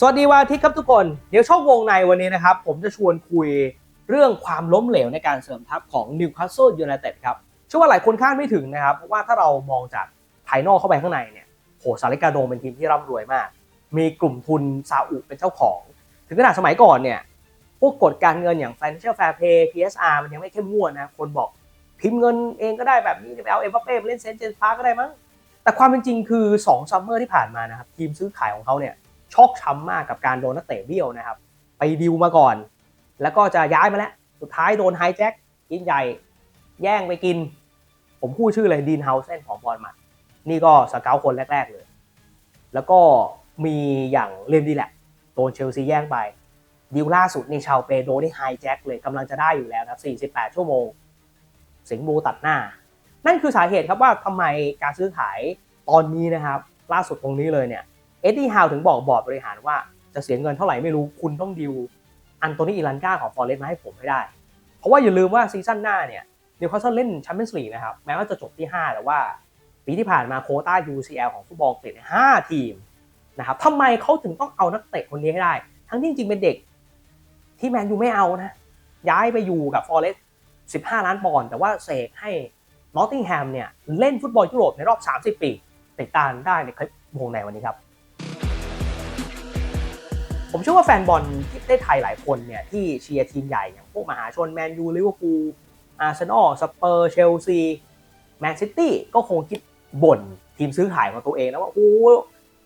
สวัสดีวันอาทิตย์ครับทุกคน เดี๋ยวช่องวงในวันนี้นะครับ ผมจะชวนคุยเรื่องความล้มเหลวในการเสริมทัพของ Newcastle United ครับเชื่อว่าหลายคนคาดไม่ถึงนะครับ เพราะว่าถ้าเรามองจากภายนอกเข้าไปข้างในเนี่ยโหซาเลกาโดเป็นทีมที่ร่ำรวยมาก มีกลุ่มทุนซาอุเป็นเจ้าของ ถึงขนาดสมัยก่อนเนี่ยพวกกฎการเงินอย่าง Financial Fair Play PSR มันยังไม่เข้มงวดนะคนบอกพิมพ์เงินเองก็ได้แบบนี้ไปเอาเอ็มบัปเป้มาเล่นเซนเจนส์พาร์กก็ได้มั้งแต่ความเป็นจริงคือ2ซัมเมอร์ที่ผ่านมานะครับทีมซื้อขายของเขาเนี่ย ชอกช้ำมากกับการโดนนักเตะเบี้ยวนะครับ ไปดิวมาก่อน แล้วก็จะย้ายมาแล้ว สุดท้ายโดนไฮแจ็คกินใหญ่ แย่งไปกิน ผมพูดชื่อเลยดีนเฮาเซนของบอลมัดนี่ก็สเกลคนแรก ๆเลย แล้วก็มีอย่างเลมดีแหละโดนเชลซีแย่งไปดิวล่าสุดในชาวเปโดนี่ไฮแจ็คเลยกำลังจะได้อยู่แล้วนะครับ48 ชั่วโมง สิงบูตัดหน้า นั่นคือสาเหตุครับว่าทำไมการซื้อขายตอนนี้นะครับ ล่าสุดตรงนี้เลยเนี่ย อ็ดดี้ฮาวถึงบอกบอร์ดบริหารว่าจะเสียเงินเท่าไหร่ไม่รู้คุณต้องดิวอันโตนีอิลันกาของฟอร์เรสต์มาให้ผมให้ได้ เพราะว่าอย่าลืมว่าซีซั่นหน้าเนี่ยนิวคาสเซิลเล่นแชมเปี้ยนส์ลีกนะครับ แม้ว่าจะจบที่ 5 แต่ว่าปีที่ผ่านมาโคต้า UCL ของฟุตบอลเกรด5ทีมนะครับทำไมเขาถึงต้องเอานักเตะคนนี้ให้ได้ ทั้งที่จริงๆเป็นเด็กที่แมนยูไม่เอานะ ย้ายไปอยู่กับฟอร์เรสต์15 ล้านปอนด์แต่ว่าเสกให้นอตติงแฮมเนี่ยเล่นฟุตบอลยุโรปในรอบ 30 ปี ติดตามได้ในคลิปวงในวันนี้ครับ ผมเชื่อว่าแฟนบอลที่ได้ไทยหลายคนเนี่ยที่เชียร์ทีมใหญ่อย่างพวกมหาชนแมนยูลิเวอร์พูลอาร์เซนอลสเปอร์เชลซีแมนซิตี้ก็คงคิดบ่นทีมซื้อขายของตัวเองนะว่าโอ้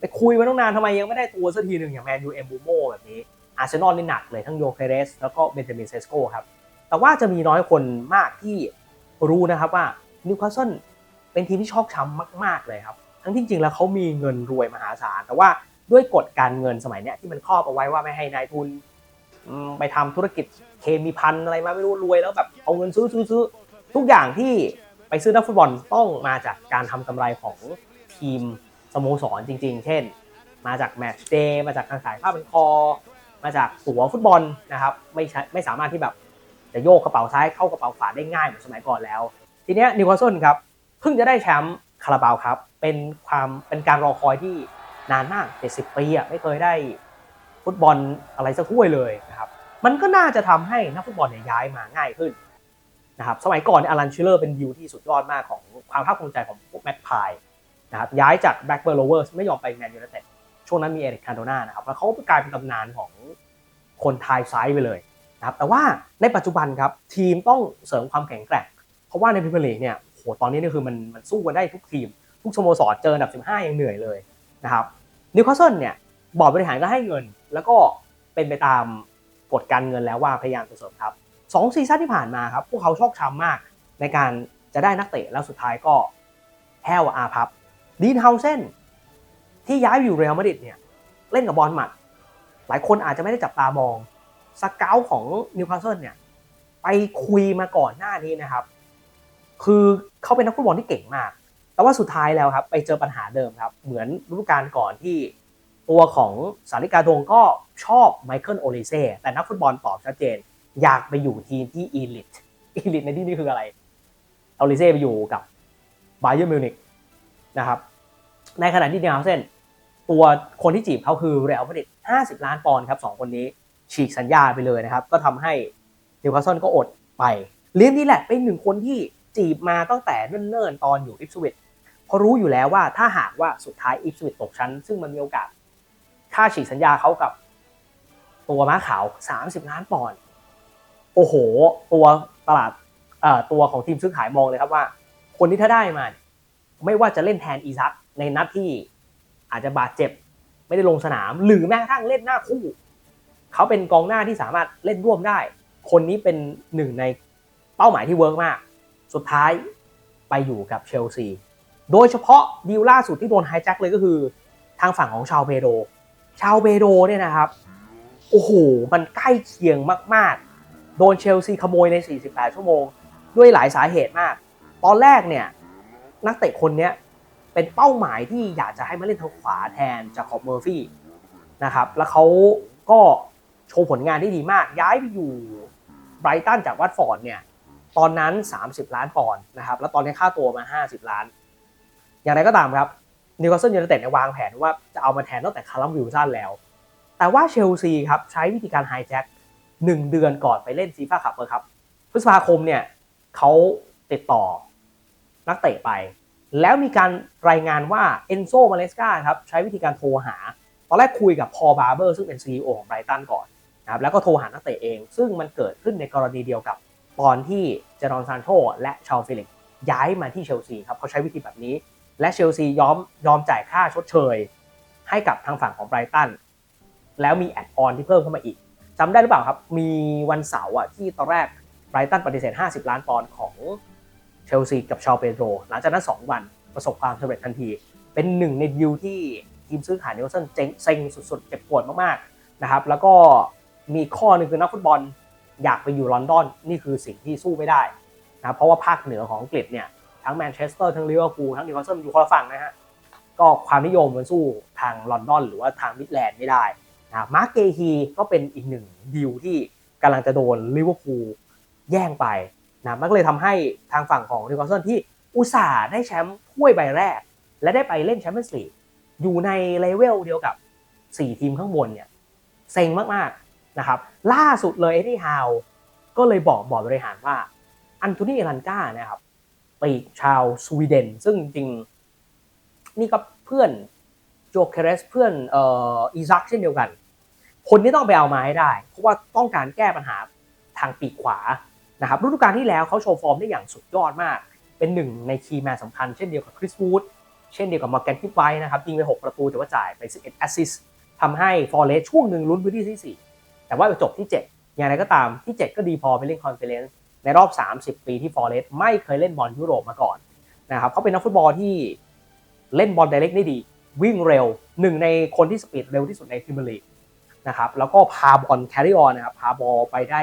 ไปคุยมาตั้งนานทำไมยังไม่ได้ตัวสักทีหนึ่งอย่างแมนยูเอมบูโมแบบนี้อาร์เซนอลนี่หนักเลยทั้งโยเคเรส แล้วก็เบนจามินเซสโกครับ แต่ว่าจะมีน้อยคนมากที่รู้นะครับว่านิวคาสเซิลเป็นทีมที่ชอกช้ำมาก ๆ เลยครับ ทั้งที่จริงแล้วเขามีเงินรวยมหาศาล แต่ว่า ด้วยกฎการเงินสมัยเนี้ยที่มันครอบเอาไว้ว่าไม่ให้นายทุนอืมไปทำธุรกิจเคมีพันอะไรมาไม่รู้รวยแล้วแบบเอาเงินซื้อซื้อซื้อทุกอย่างที่ไปซื้อนักฟุตบอลต้องมาจากการทำกำไรของทีมสโมสรจริง ๆ เช่น มาจากแมตช์เดย์มาจากการขายผ้าเป็นคอ มาจากตั๋วฟุตบอลนะครับไม่ใช่ไม่สามารถที่แบบจะโยกกระเป๋าซ้ายเข้ากระเป๋าขวาได้ง่ายเหมือนสมัยก่อนแล้ว ทีเนี้ยนิวคาสเซิลครับเพิ่งจะได้แชมป์คาราบาวครับเป็นความเป็นการรอคอยที่ นานมาก 70 ปีอะไม่เคยได้ฟุตบอลอะไรสักถ้วยเลยนะครับ มันก็น่าจะทำให้นักฟุตบอลเนี่ยย้ายมาง่ายขึ้นนะครับสมัยก่อนเนี่ยอลันชิลเลอร์เป็นดิวที่สุดยอดมากของความภาคภูมิใจของพวกแม็กพายนะครับย้ายจากแบล็กเบอร์โลเวอร์ไม่ยอมไปแมนยูไนเต็ดช่วงนั้นมีเอริกคาโดนานะครับแล้วเขาก็กลายเป็นตำนานของคนไทยไซด์ไปเลยนะครับแต่ว่าในปัจจุบันครับทีมต้องเสริมความแข็งแกร่ง เพราะว่าในพรีเมียร์ลีกเนี่ยโหตอนนี้นี่คือมันมันสู้กันได้ทุกทีม ทุกสโมสรเจออันดับ 15 ยังเหนื่อยเลยนะครับ นิวคาสเซิลเนี่ยบอร์ดบริหารก็ให้เงิน แล้วก็เป็นไปตามกฎการเงินแล้วว่าพยายามจะเสริมทัพสองซีซั่นที่ผ่านมาครับ พวกเขาชอกช้ำมากในการจะได้นักเตะแล้วสุดท้ายก็แห้วอาพับดีนเฮาเซนที่ย้ายอยู่เรอัลมาดริดเนี่ยเล่นกับบอลหมัด หลายคนอาจจะไม่ได้จับตามองสเกลของนิวคาสเซิลเนี่ยไปคุยมาก่อนหน้านี้นะครับ คือเขาเป็นนักฟุตบอลที่เก่งมาก แต่ว่าสุดท้ายแล้วครับไปเจอปัญหาเดิมครับ เหมือนฤดูกาลก่อนที่ตัวของสาริกาดงก็ชอบไมเคิลโอลิเซ่แต่นักฟุตบอลตอบชัดเจน อยากไปอยู่ทีมที่อีลิทอีลิทในที่นี้คืออะไรโอลิเซ่ไปอยู่กับบาเยอร์มิวนิกนะครับในขณะที่นิวคาเซนตัวคนที่จีบเขาคือเรอัลมาดริด50 ล้านปอนด์ครับสองคนนี้ฉีกสัญญาไปเลยนะครับ ก็ทำให้นิวคาสเซิลก็อดไป เลี้ยงนี่แหละเป็นหนึ่งคนที่จีบมาตั้งแต่เนิ่นๆ ตอนอยู่อิฟสวิต เพราะรู้อยู่แล้วว่าถ้าหากว่าสุดท้ายอิฟสวิตตกชั้น ซึ่งมันมีโอกาส ค่าฉีกสัญญาเขากับ ตัวม้าขาว 30 ล้านปอนด์โอ้โห ตัวตลาดตัวของทีมซื้อขายมองเลยครับว่า คนที่ถ้าได้มา ไม่ว่าจะเล่นแทนอีซักในนัดที่อาจจะบาดเจ็บ ไม่ได้ลงสนาม หรือแม้กระทั่งเล่นหน้าคู่ เขาเป็นกองหน้าที่สามารถเล่นร่วมได้ คนนี้เป็นหนึ่งในเป้าหมายที่เวิร์กมาก สุดท้ายไปอยู่กับเชลซี โดยเฉพาะดีลล่าสุดที่โดนไฮแจ็คเลยก็คือ ทางฝั่งของชาวเปโดชาวเปโดเนี่ยนะครับ โอ้โห มันใกล้เคียงมาก ๆ โดนเชลซีขโมยใน 48 ชั่วโมง ด้วยหลายสาเหตุมาก ตอนแรกเนี่ย นักเตะคนนี้เป็นเป้าหมายที่อยากจะให้มาเล่นทางขวาแทนจากขอบเมอร์ฟี่นะครับ แล้วเขาก็โชว์ผลงานที่ดีมาก ย้ายไปอยู่ไบรตันจากวัตฟอร์ดเนี่ย ตอนนั้น 30 ล้านปอนด์นะครับ แล้วตอนนี้ค่าตัวมา 50 ล้าน อย่างไรก็ตามครับนิวคาสเซิลยูไนเต็ดวางแผนว่าจะเอามาแทนตั้งแต่คาร์ลัมวิลสันแล้ว แต่ว่าเชลซีครับใช้วิธีการไฮแจ็คหนึ่งเดือนก่อนไปเล่นซีฟ่าคัพเลยครับพฤษภาคมเนี่ยเขาติดต่อนักเตะไป แล้วมีการรายงานว่าเอนโซมาเลสกาครับใช้วิธีการโทรหา ตอนแรกคุยกับพอบาร์เบอร์ซึ่งเป็น CEO ของไบรตันก่อนนะครับแล้วก็โทรหานักเตะเอง ซึ่งมันเกิดขึ้นในกรณีเดียวกับตอนที่เจรอนซานโชและชาลฟิลิปย้ายมาที่เชลซีครับเขาใช้วิธีแบบนี้ และเชลซียอมยอมจ่ายค่าชดเชย ให้กับทางฝั่งของไบรตันแล้วมีแอดออนที่เพิ่มเข้ามาอีกจำได้หรือเปล่าครับ มีวันเสาร์อะที่ตอนแรกไบรตันปฏิเสธ 50 ล้านปอนด์ของเชลซีกับชาลเปโดรหลังจากนั้น 2 วันประสบความสำเร็จทันที เป็นหนึ่งในดิวที่ทีมซื้อขายนิวเซนเจ๊งเซ็งสุดๆ เจ็บปวดมากๆนะครับแล้วก็มีข้อหนึ่งคือนักฟุตบอลอยากไปอยู่ลอนดอนนี่คือสิ่งที่สู้ไม่ได้นะเพราะว่าภาคเหนือของอังกฤษเนี่ย ทั้งแมนเชสเตอร์ทั้งลิเวอร์พูลทั้งนิวคาสเซิลอยู่คนละฝั่งนะฮะก็ความนิยมมันสู้ทางลอนดอน หรือว่าทางมิดแลนด์ไม่ได้นะมาร์กเกฮีก็เป็นอีกหนึ่งดีลที่กำลังจะโดนลิเวอร์พูลแย่งไปนะมันก็เลยทำให้ทางฝั่งของนิวคาสเซิลที่อุตส่าห์ได้แชมป์ถ้วยใบแรก และได้ไปเล่นแชมเปี้ยนส์ลีกอยู่ในเลเวลเดียวกับ 4 ทีมข้างบนเนี่ยเซ็งมากๆนะครับล่าสุดเลยเอ็ดดี้ฮาวก็เลยบอกบอร์ดบริหารว่าอันโทนีเอลันกานะครับ ปีกชาวสวีเดน ซึ่งจริงนี่ก็เพื่อนโจเคเรสเพื่อนเอ่ออีซักเช่นเดียวกัน คนที่ต้องไปเอามาให้ได้ เพราะว่าต้องการแก้ปัญหาทางปีกขวานะครับฤดูกาลที่แล้วเขาโชว์ฟอร์มได้อย่างสุดยอดมาก เป็นหนึ่งในคีย์แมนสำคัญเช่นเดียวกับคริสวูดเช่นเดียวกับมอร์แกนคิปไว้นะครับยิงไป 6 ประตูแต่ว่าจ่ายไป 11แอสซิสต์ทำให้ฟอร์เรสช่วงหนึ่งลุ้นพื้นที่ที่ 4 แต่ว่าไปจบที่ 7 อย่างไรก็ตามที่ 7 ก็ดีพอไปเล่นคอนเฟอเรนซ์ ในรอบ 30 ปีที่ฟอร์เรสไม่เคยเล่นบอลยุโรปมาก่อนนะครับเขาเป็นนักฟุตบอลที่เล่นบอลไดเรกได้ดี วิ่งเร็วหนึ่งในคนที่สปีดเร็วที่สุดในพรีเมียร์ลีกนะครับแล้วก็พาบอลแคริออนนะครับพาบอลไปได้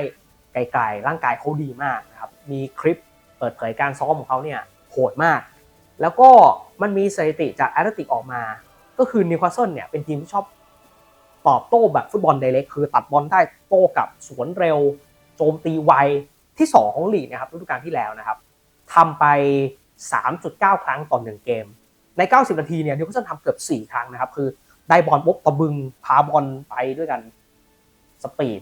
ไกลๆร่างกายเขาดีมากนะครับมีคลิปเปิดเผยการซ้อมของเขาเนี่ยโหดมาก แล้วก็มันมีสถิติจากแอตเลติกออกมา ก็คือนิวคาสเซิลเนี่ยเป็นทีมที่ชอบตอบโต้แบบฟุตบอลไดเรกคือตัดบอลได้โต้กับสวนเร็ว โจมตีไว ที่ 2 ของลีกนะครับฤดูกาลที่แล้วนะครับทำไป 3.9 ครั้งต่อ1เกม ใน 90 นาทีเนี่ยนิวคาสเซิลทำเกือบ 4 ครั้งนะครับ คือได้บอลปุ๊บตะบึงพาบอลไปด้วยกันสปีด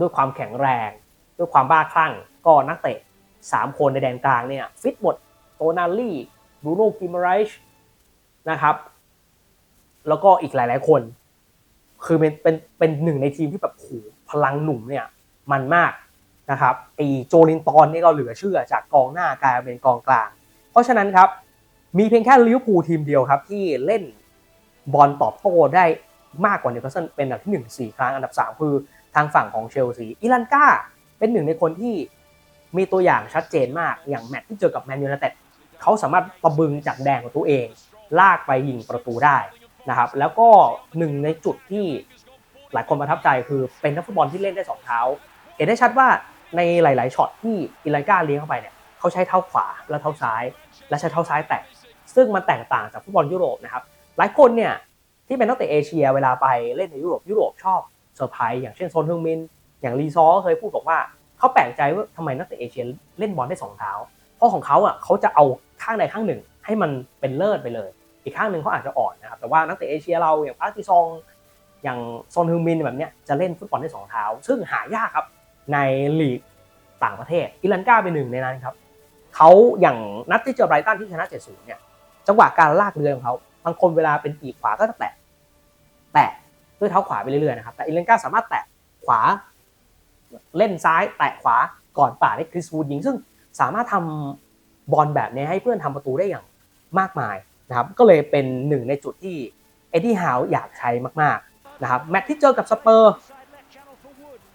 ด้วยความแข็งแรง ด้วยความบ้าคลั่ง ก็นักเตะ 3 คนในแดนกลางเนี่ยฟิตหมดโตนาลี่บรูโน่กิมไรช์นะครับ แล้วก็อีกหลาย ๆ คน คือเป็นเป็นเป็นหนึ่งในทีมที่แบบโหพลังหนุ่มเนี่ย มันมาก นะครับไอโจลินตอนนี่ก็เหลือเชื่อจากกองหน้ากลายเป็นกองกลาง เพราะฉะนั้นครับมีเพียงแค่ลิเวอร์พูลทีมเดียวครับที่เล่นบอลตอบโต้ได้มากกว่านิวคาสเซิลเป็นอันดับที่1 4 ครั้งอันดับ 3 คือทางฝั่งของเชลซีอิลันกาเป็นหนึ่งในคนที่มีตัวอย่างชัดเจนมากอย่างแมตช์ที่เจอกับแมนยูไนเต็ดเขาสามารถตะบึงจากแดงของตัวเอง ลากไปยิงประตูได้นะครับแล้วก็หนึ่งในจุดที่หลายคนประทับใจคือเป็นนักฟุตบอลที่เล่นได้สองเท้า เห็นได้ชัดว่า ในหลาย ๆช็อตที่อิลันกาเลี้ยงเข้าไปเนี่ยเขาใช้เท้าขวาและเท้าซ้าย และใช้เท้าซ้ายแตะซึ่งมันแตกต่างจากฟุตบอลยุโรปนะครับหลายคนเนี่ยที่เป็นนักเตะเอเชียเวลาไปเล่นในยุโรปยุโรปชอบเซอร์ไพรส์อย่างเช่นโซนฮึงมินอย่างรีซอเคยพูดบอกว่าเขาแปลกใจว่าทำไมนักเตะเอเชียเล่นบอลได้สองเท้า เพราะของเขาอะเขาจะเอาข้างใดข้างหนึ่ง ให้มันเป็นเลิศไปเลย อีกข้างหนึ่งเขาอาจจะอ่อนนะครับแต่ว่านักเตะเอเชียเราอย่างพาร์ติซองอย่างโซนฮึงมินแบบเนี้ยจะเล่นฟุตบอลได้สองเท้า ซึ่งหายากครับ ในลีกต่างประเทศอิลันกาเป็นหนึ่งในนั้นครับเขาอย่างนัดที่เจอไบรตันที่ชนะ 7-0 เนี่ย จังหวะการลากเรือของเขาบางคนเวลาเป็นปีกขวาก็จะแตะแตะด้วยเท้าขวาไปเรื่อยๆนะครับ แต่อิลันกาสามารถแตะขวาเล่นซ้ายแตะขวาก่อนป่าได้คริสวูดยิง ซึ่งสามารถทำบอลแบบนี้ให้เพื่อนทำประตูได้อย่างมากมายนะครับ ก็เลยเป็นหนึ่งในจุดที่เอ็ดดี้ฮาวอยากใช้มากๆนะครับแมตช์ที่เจอกับสเปอร์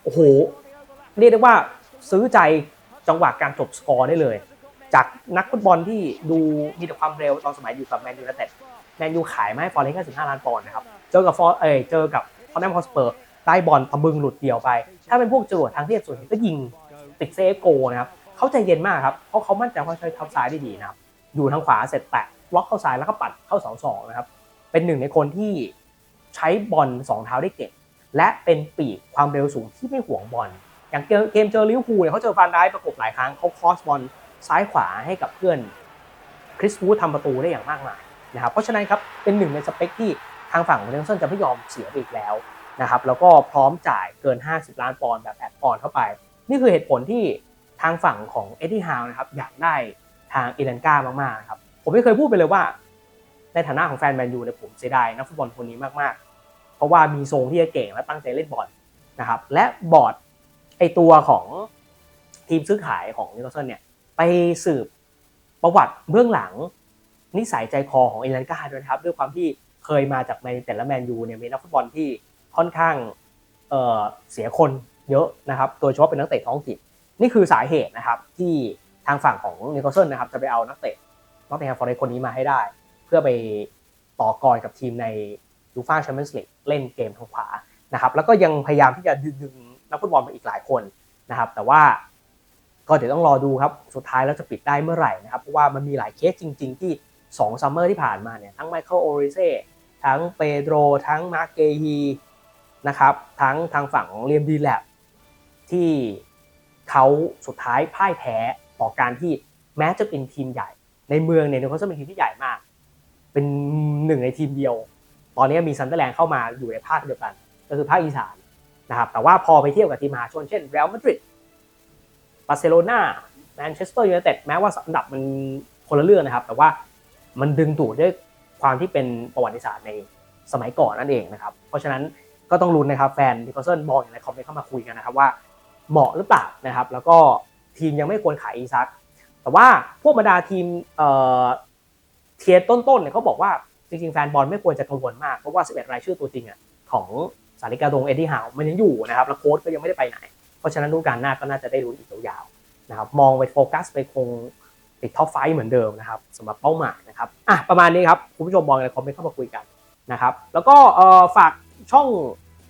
โอ้โห เรียกได้ว่าซื้อใจจังหวะการจบสกอร์ได้เลย จากนักฟุตบอลที่ดูมีแต่ความเร็วตอนสมัยอยู่กับแมนยูไนเต็ดแมนยูขายมาให้ฟอร์เรสต์แค่15ล้านปอนด์นะครับเจอกับฟอร์เอยเจอกับทอนแนมฮอสเปอร์ได้บอลตะบึงหลุดเดี่ยวไป ถ้าเป็นพวกจรวดทางเทียบส่วนก็ยิงติดเซฟโกนะครับเขาใจเย็นมากครับเพราะเขามั่นใจว่าใช้เท้าซ้ายได้ดีนะครับอยู่ทางขวาเสร็จแตะล็อกเข้าซ้ายแล้วก็ปัดเข้าเสาสองนะครับเป็นหนึ่งในคนที่ใช้บอลสองเท้าได้เก่งและเป็นปีกความเร็วสูงที่ไม่ห่วงบอล อย่างเกมเจอลิเวอร์พูลเนี่ยเขาเจอฟานได้ประกบหลายครั้งเขาคอสบอลซ้ายขวาให้กับเพื่อนคริสวูดทำประตูได้อย่างมากมายนะครับเพราะฉะนั้นครับเป็นหนึ่งในสเปคที่ทางฝั่งของเนลสันจะไม่ยอมเสียอีกแล้วนะครับแล้วก็พร้อมจ่ายเกิน 50 ล้านปอนด์แบบแอดออนด์เข้าไป นี่คือเหตุผลที่ทางฝั่งของเอ็ดดี้ฮาวนะครับอยากได้ทางเอเลนกามากๆครับผมไม่เคยพูดไปเลยว่า ในฐานะของแฟนแมนยูเนี่ยผมเสียดายนักฟุตบอลคนนี้มากๆ เพราะว่ามีทรงที่จะเก่งและตั้งใจเล่นบอลนะครับและบอร์ด ไอตัวของทีมซื้อขายของนิโคลสันเนี่ย ไปสืบประวัติเบื้องหลัง นิสัยใจคอของเอเลนกาด้วยนะครับ ด้วยความที่เคยมาจากแมนแต่ละแมนยูเนี่ยมีนักฟุตบอลที่ค่อนข้างเเสียคนเยอะนะครับ โดยเฉพาะเป็นนักเตะท้องถิ่นนี่คือสาเหตุนะครับที่ทางฝั่งของนิโคลสันนะครับจะไปเอานักเตะนอตติงแฮมฟอร์เรสคนนี้มาให้ได้ เพื่อไปต่อกรกับทีมในยูฟ่าแชมเปี้ยนส์ลีกเล่นเกมทางขวานะครับแล้วก็ยังพยายามที่จะดึง นักฟุตบอลมาอีกหลายคนนะครับ แต่ว่าก็เดี๋ยวต้องรอดูครับ สุดท้ายแล้วจะปิดได้เมื่อไหร่นะครับ เพราะว่ามันมีหลายเคสจริง ๆ ที่2ซัมเมอร์ที่ผ่านมาเนี่ย ทั้งไมเคิลโอริเซ่ทั้งเปโดรทั้งมาร์เกฮีนะครับ ทั้งทางฝั่งเรียมดีแลบที่เขาสุดท้ายพ่ายแพ้ต่อการที่แม้จะเป็นทีมใหญ่ ในเมืองเนี่ยนิวคาสเซิลเป็นทีมที่ใหญ่มาก เป็นหนึ่งในทีมเดียว ตอนนี้มีซันเดอร์แลนด์เข้ามาอยู่ในภาคเดียวกัน ก็คือภาคอีสาน นะครับแต่ว่าพอไปเทียบกับทีมมหาชนเช่นเรอัลมาดริดบาร์เซโลนาแมนเชสเตอร์ยูไนเต็ดแม้ว่าอันดับมันคนละเรื่องนะครับ แต่ว่ามันดึงดูดด้วยความที่เป็นประวัติศาสตร์ในสมัยก่อนนั่นเองนะครับ เพราะฉะนั้นก็ต้องลุ้นนะครับแฟนนิโคลเซนมองอย่างไรคอมเมนต์เข้ามาคุยกันนะครับว่าเหมาะหรือเปล่านะครับ แล้วก็ทีมยังไม่ควรขายอีซักแต่ว่าพวกบรรดาทีมเอ่อเทียต้นๆเนี่ยเขาบอกว่าจริงๆแฟนบอลไม่ควรจะกังวลมากเพราะว่า 11 รายชื่อตัวจริงอะของ สาริกาดงเอ็ดดี้ฮาวมันยังอยู่นะครับแล้วโค้ชก็ยังไม่ได้ไปไหน เพราะฉะนั้นดูกาลหน้าก็น่าจะได้ลุ้นอีกยาวๆนะครับมองไปโฟกัสไปคงติดท็อปไฟเหมือนเดิมนะครับสำหรับเป้าหมายนะครับอะประมาณนี้ครับคุณผู้ชมมองอะไรคอมเมนต์เข้ามาคุยกันนะครับแล้วก็เอ่อฝากช่อง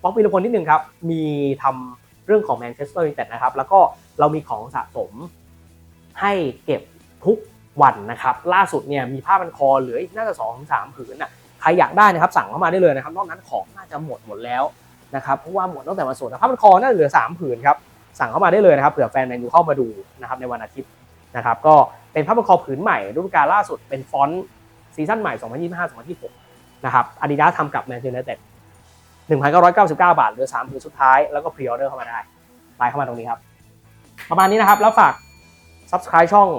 ป๊อกปีละพลนิดนึงครับมีทำเรื่องของแมนเชสเตอร์ยูไนเต็ดนะครับแล้วก็เรามีของสะสมให้เก็บทุกวันนะครับล่าสุดเนี่ยมีผ้าพันคอเหลืออีกน่าจะสองสามผืนน่ะ ครอยากได้นะครับสั่งเข้ามาได้เลยนะครับนอกนั้นของน่าจะหมดหมดแล้วนะครับเพราะว่าหมดตั้งแต่วันศุกร์แต่ผ้าพันคอน่าจะเหลือสามผืนครับสั่งเข้ามาได้เลยนะครับเผื่อแฟนแมนยูเข้ามาดูนะครับในวันอาทิตย์นะครับก็เป็นผ้าพันคอผืนใหม่ฤดูกาลล่าสุดเป็นฟอนต์ซีซั่นใหม่ 2025-2026 นะครับอาดิดาทำกับแมนเชสเตอร์ยูไนเต็ด1,999 บาทเหลือ3ผืนสุดท้ายแล้วก็พรีออเดอร์เข้ามาได้ไลน์เข้ามาตรงนี้ครับประมาณนี้นะครับแล้วฝาก subscribe ช่อง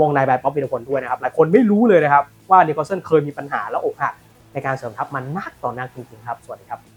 วงนายแบดป๊อปวินพลด้วยนะครับ หลายคนไม่รู้เลยนะครับว่านิโคลสันเคยมีปัญหาและอกหักในการเสริมทัพมันนักต่อนักจริงๆครับ สวัสดีครับ